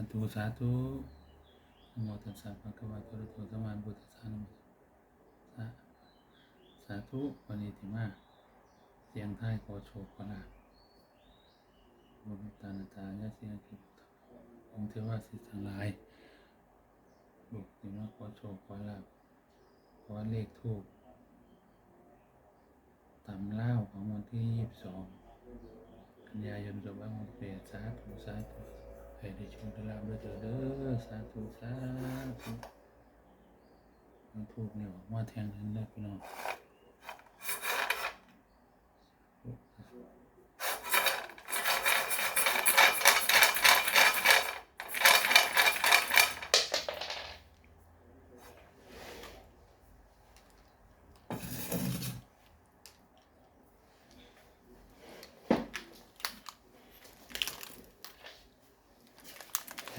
าธุสาธุนโมตัสสะภะคะวะโตระหะโตสัมมาสัมพุทธัสสะนะโมสาสาธุวันนี้ที่มาเสียงไทายขอโชคขอลาบุญตานาตายาเสียงคิดองค์เทวาสิทธิ์ทั้งหลายลูกที่มาขอโชคขอลาขอเลขทูปตำเล่าของวันที่ยี่สิบสองกันยายนจบว่ามันเปลี่ยนสาธุสาธุ ให้ได้โชคได้ลาบด้วยเถิดเด้อสาธุสาธุมันถูกเนี่ยออกมาแทงกันได้พี่น้อง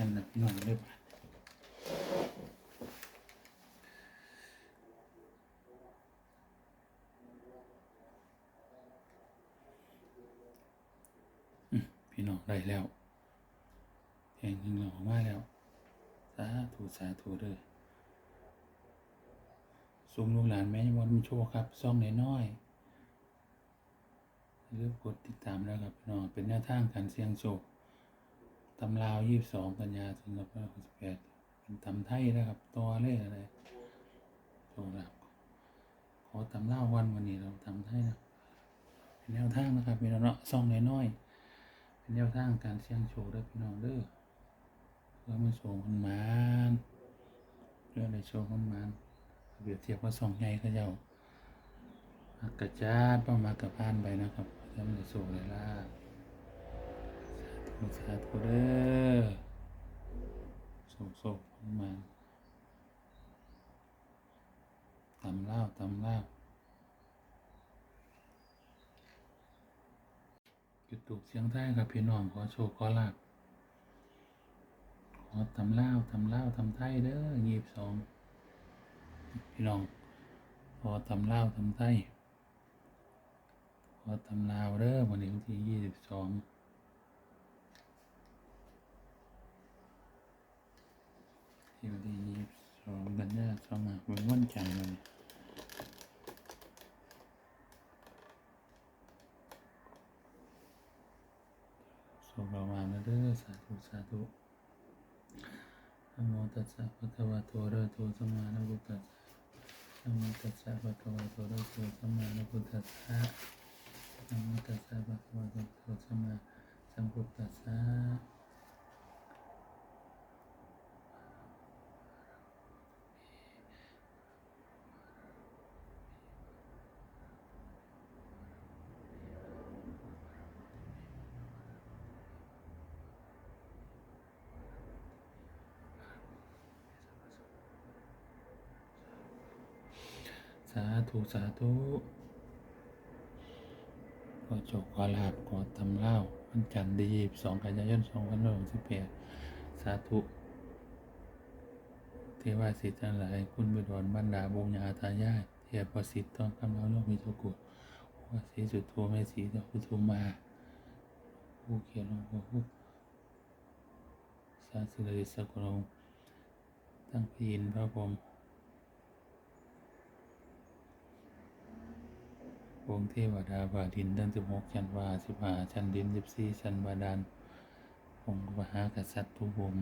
แทงนะพี่น้องเด้ออืมพี่น้องได้แล้วแทงยิงออกมาแล้ว สาธุสาธุเด้อสูงลูกหลานแม่ยมวันมีโชคครับซ่องน้อยๆอย่าลืมกดติดตามแล้วครับพี่น้องเป็นแนวทางการเสี่ยงโชค ตำลาวยี่สิบสองกันยาถึงกับหกสิบแปดเป็นตำไทยนะครับตัวเลขอะไรโชว์ครับขอตำลาววันวันนี้เราตำไทยนะเป็นแนวทางนะครับพี่น้องเนาะซองน้อยๆเป็นแนวทางการเสี่ยงโชคเด้อพี่น้องเด้อเพื่อมาโชว์มันมานเรื่องในโชว์มันมานเปรียบเทียบว่าซองใหญ่เขาเจ้ามากระจาดต้องมากระพานไปนะครับแล้วมันจะโชว์เลยล่ะ สาธุเด้อสุขสุขมาตำเล่าตำเล่าจุดตุกเสียงไทยครับพี่น้องขอโชคขอลาบขอตำเล่าตำเล่าตำไทยเด้อยี่สิบสองพี่น้องขอตำเล่าตำไทยขอตำลาวเด้อวันนี้วันที่ยี่สิบสอง ที่วันที่ยี่สองกันยายนสองมาเป็นวันจันทร์เลยส่งเรามาแล้วเด้อสาธุสาธุนะโมตัสสะภะคะวะโตอะระหะโตสัมมาสัมพุทธัสสะนะโมตัสสะภะคะวะโตอะระหะโตสัมมาสัมพุทธัสสะนะโมตัสสะภะคะวะโตอะระหะโตสัมมาสัมพุทธัสสะาธุสาธุขอจบขอลาบขอทำเล่าวันจันทร์ที่ยี่สิบสองกันยายนสองพันหกสิบแปดสาธุ เทวาสิทธิ์ทั้งหลาย คุณบิดรบรรดาบงญญาตายายเทพประสิทธิ์ต้องคำเราโลกมีโชกุวาสีสุดโทเมสีดอกพุทุมาผู้เขียนลงผู้สาสิริสกุลงตั้งพยินพระพรหม องค์เทวดาบาดินดันสิบหกชั้นวาสิบห้าชั้นดินสิบสี่ชั้นบาดาลองค์มหากษัตริย์ทุกอง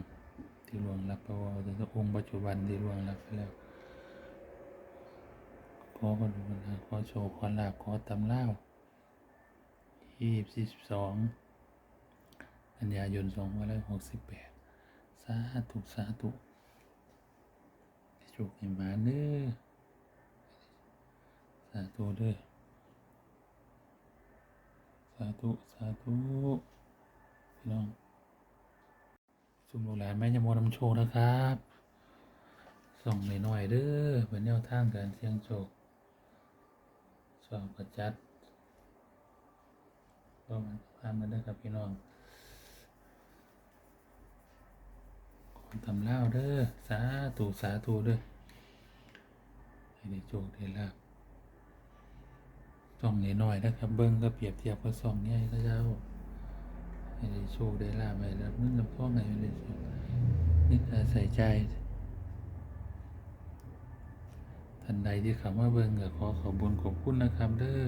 ที่ล่วงลับไปว่าแต่องค์ปัจจุบันที่ล่วงลับไปแล้วขอบรรลุนาขอโชว์ขอลาบขอตำเล่ายี่สิบสองกันยายนสองพันหกสิบแปดสาธุสาธุโชคให้มาเด้อสาธุเด้อ ธุสาธุพี่น้องสุมโรงแรมแม่ยมนำโชคนะครับส่องหน่อยๆเด้อเป็นแนวทางการเสี่ยงโชคสอบกระจัดก็มันผ่านมาได้ครับพี่น้องคนทำเล่าเด้อสาธุสาธุเด้อให้ได้โชคได้ลาบ ส่องน้อยนะครับ เบิ้งก็เปรียบเทียบกับส่องใหญ่ก็เจ้าให้ได้โชคได้ลาภไปแล้วมึงกับพ่อไงไม่ได้โชคนี่อาใส่ใจท่านใดที่เข้ามาเบิ่งก็ขอขอบุญขอบคุณนะครับเด้อ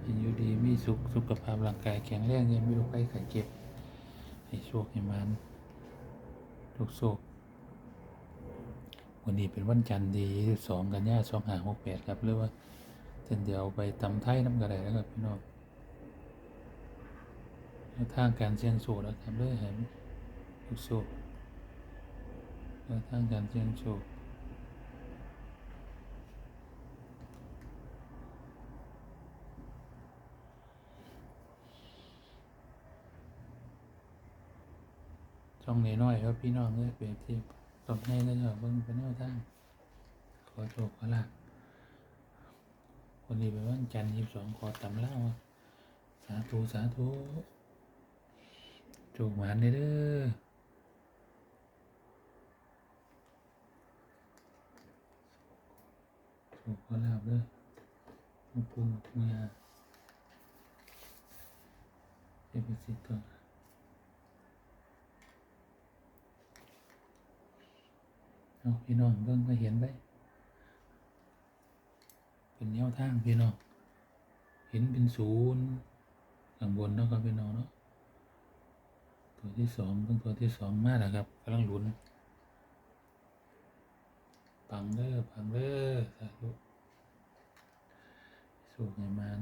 ให้อยู่ดีมีสุขสุขภาพร่างกายแข็งแรงยังมีโรคภัยไข้เจ็บ ให้โชคให้มันทุกโชควันนี้เป็นวันจันทร์ดีสองกันยาสองหาหกแปดครับหรือว่า เส้นเดียวไปตำไทยน้ำกระไดนะครับพี่น้องแนวทางการเสี่ยงโชคนะครับเด้อเห็นทุกโชคแนวทางการเสี่ยงโชคช่องน้อยๆครับพี่น้องเอ้ยเปรียบเทียบตบให้เลยครับเบิ่งเป็นแนวทางขอโชคขอลาภ วันนี้เป็นวันจันทร์ยี่สิบสองขอตำเล่าสาธุสาธุโชคหวานเด้อเด้อโชคขลาบเด้อหลวงปู่หลวงปู่ย่าเจ้าประสิทธิ์ก่อนเอาพี่น้องเบิ่งมาเห็นไป เป็นแนวทางพี่น้องเห็นเป็นศูนย์ข้างบนเนาะครับพี่น้องเนาะตัวที่สองเพิ่งตัวที่สองมาแล้วครับกำลังลุ้นปังเด้อปังเด้อสาธุสูงให้มัน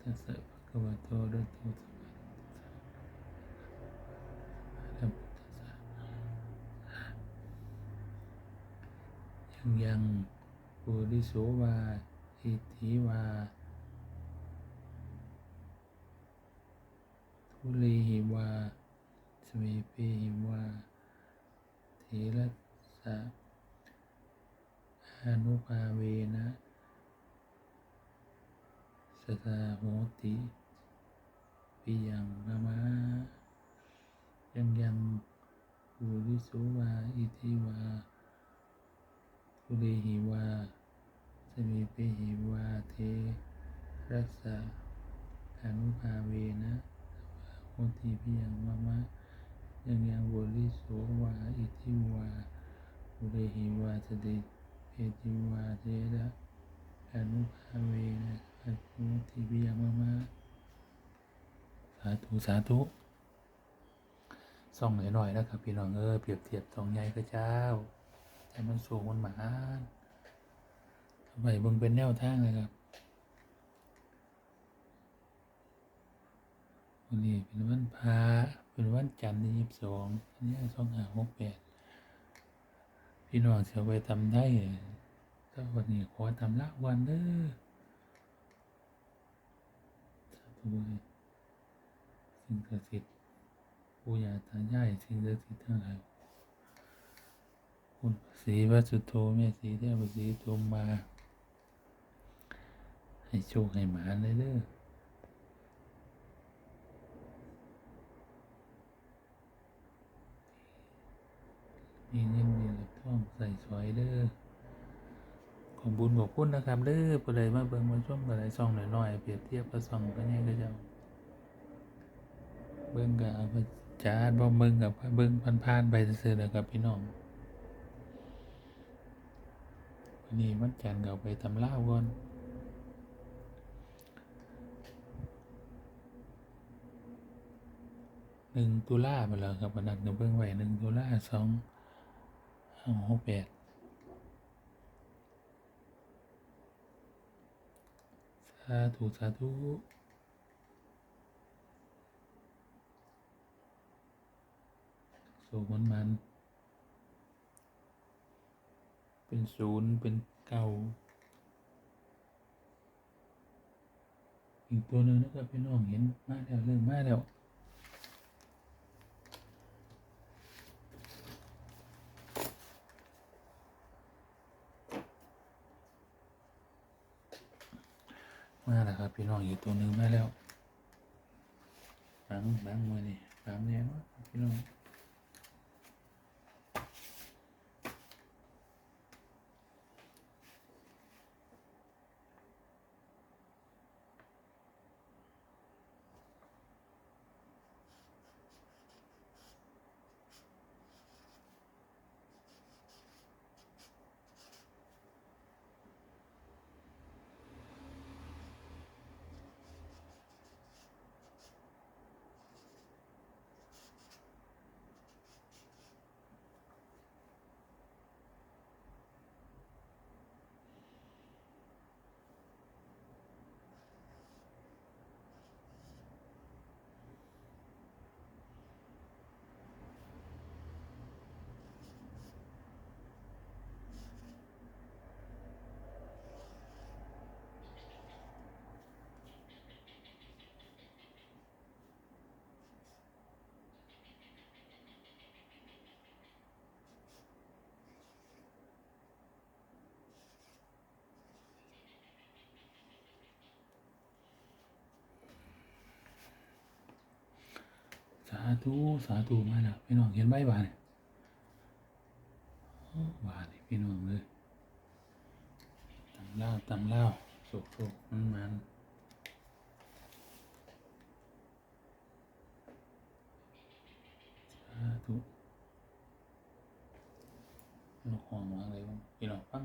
ทัสสะภะคะวะโตอะระหะโตสัมมาสัมพุทธัสสะ ยังปุริโสวาอิทิวา ทุลีหิวาสวีปีหิวาเทระสะอนุภาเวนะสตาโหติปิยังนามายังยังปุริโสวาอิทิวา ทุลีหิวาสมีเปหิวาเทรัสสะอนุภาเวนะโหติพิยังมะมะยังยังบริโสวาอิทิวาทุลีหิวาสติเปหิวาเทระอนุภาเวนะโหติพิยังมะมะสาธุสาธุส่องหน่อยๆนะครับพี่น้องเอ้ยเปรียบเทียบสองใหญ่กับเจ้า ให้มันสูงมันหมาทำไมเบิ่งเป็นแนวทางเลยครับวันนี้เป็นวันพระเป็นวันจันทร์ที่ยี่สิบสองอันนี้สองห้าหกแปดพี่น้องเสียไปทำได้ก็วันนี้ขอทำละวันเด้อสิ่งศักดิ์สิทธิ์ปู่ย่าตายายสิ่งศักดิ์สิทธิ์ทั้งหลาย คุณศรีวัสุโธแม่ศรีเทพศรีโทมมา ให้โชคให้หมาเลยเด้อมีเงินมีเหล็กทองใส่สวยเด้อขอบบุญบอกคุณนะครับเด้อผู้ใดมาเบิ่งมาชมกับไรซองหน่อยๆเปรียบเทียบกับซองก็เนี่ยก็จะเบิ่งกับพระจาดบ่เบิ่งกับเบิ่งผ่านๆไปซื่อๆนะครับพี่น้อง วั นนี้วันจันทร์ก็เอาไปทำล่าก่อนหนึ่งตุลาไปแล้วครับวันนั้นก็เบิ่งไหวหนึ่งตุลาสองห้าหกแปดสาธุสาธุสูงมันมัน เป็นศูนย์เป็นเก้าอีกตัวหนึ่งนะครับพี่น้องเห็นมาแล้วเริ่มมาแล้วมาแล้วครับพี่น้องอีกตัวหนึ่งมาแล้วบังบังมือนี่บังแน่นาะพี่น้อง ธุสาธุมาแล้วพี่น้องเห็นใบบานเนี่ยบานนี่พี่น้องเลยตำเล่าวตำเล่าวสุกสุกมันมันสาธุลูกหองว่าอะไรบ้างพี่น้องฟัง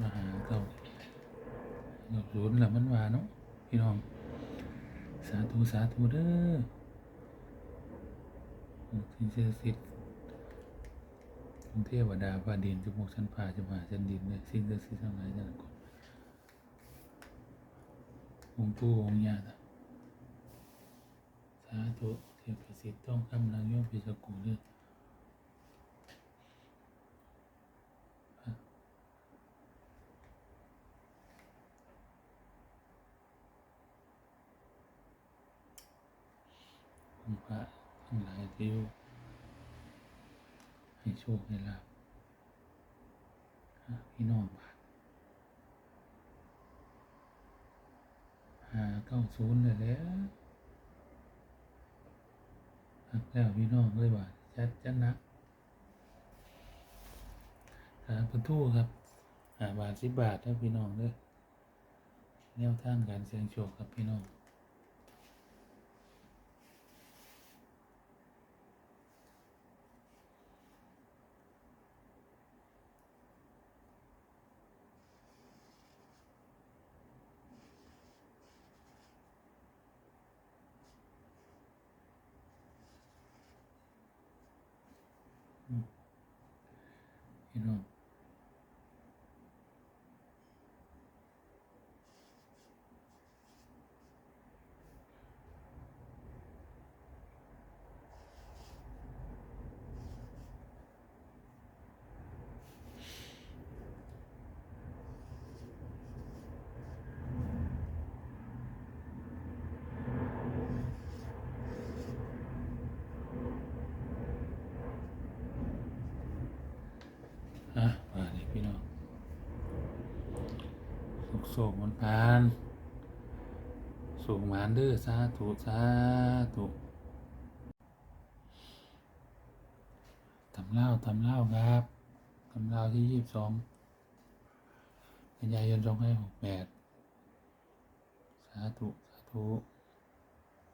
มาหาเก่าหยกศูนย์แหละมันว่าเนาะพี่น้อง สาธุเด้อสิ่งศักดิ์สิทธิ์องเทวดาฟ้าดินจมูกชั้นผ่าจมูกชั้นดินเนี่ยสิ่งศักดิ์สิทธิ์ทั้งหลายทั้งปวงองค์ปู่องค์ญาติสาธุเทพสิทธิ์ต้องกำลังย่อมพิสกุลเด้ออง พระทั้งหลายที่อยู่ให้โชคให้ลาภพี่น้องบาทหาเก้าศูนย์เลยแล้วหักแล้วพี่น้องเลยบาทจัดจันนะสามพันทูครับหาบาทสิบบาทนะพี่น้องเลยแนวทางการเสี่ยงโชคครับพี่น้อง พี่น้อง อะมาเลยพี่น้องสุกโศกมันพานสุกหมานเด้อสาธุสาธุทำเล่าทำเล่าครับทำเล่าที่ยี่สิบสองกันยายนสองห้าหกแปดสาธุสาธุ